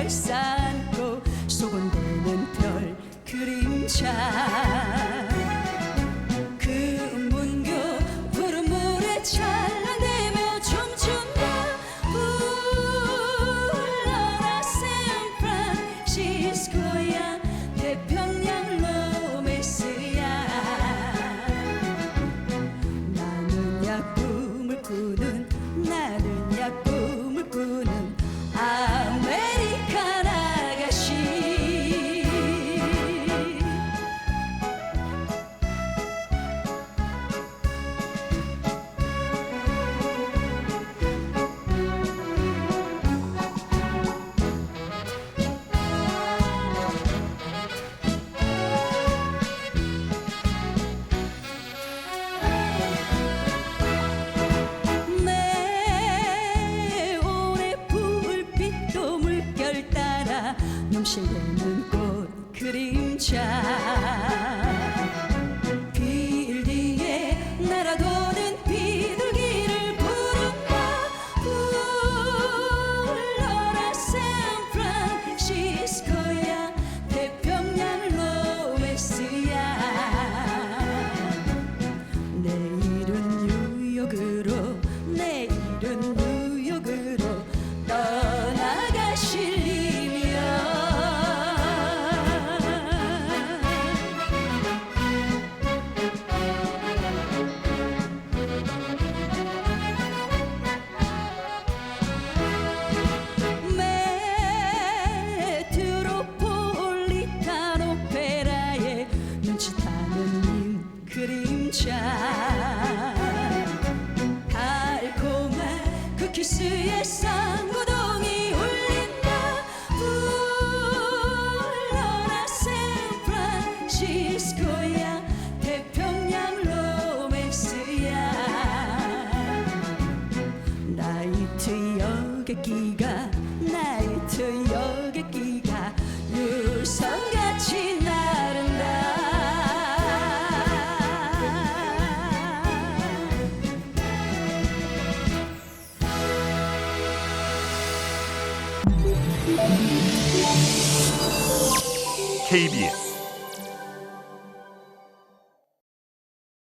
별 쌓고 속은 도는 별 그림자. 눈실내 눈꽃 그림자. 진짜. 달콤한 그 쿠키스의 쌍구동이 울린다. 불러라 샌프란시스코야. 태평양 로맥스야. 나이트역의 기가 KBS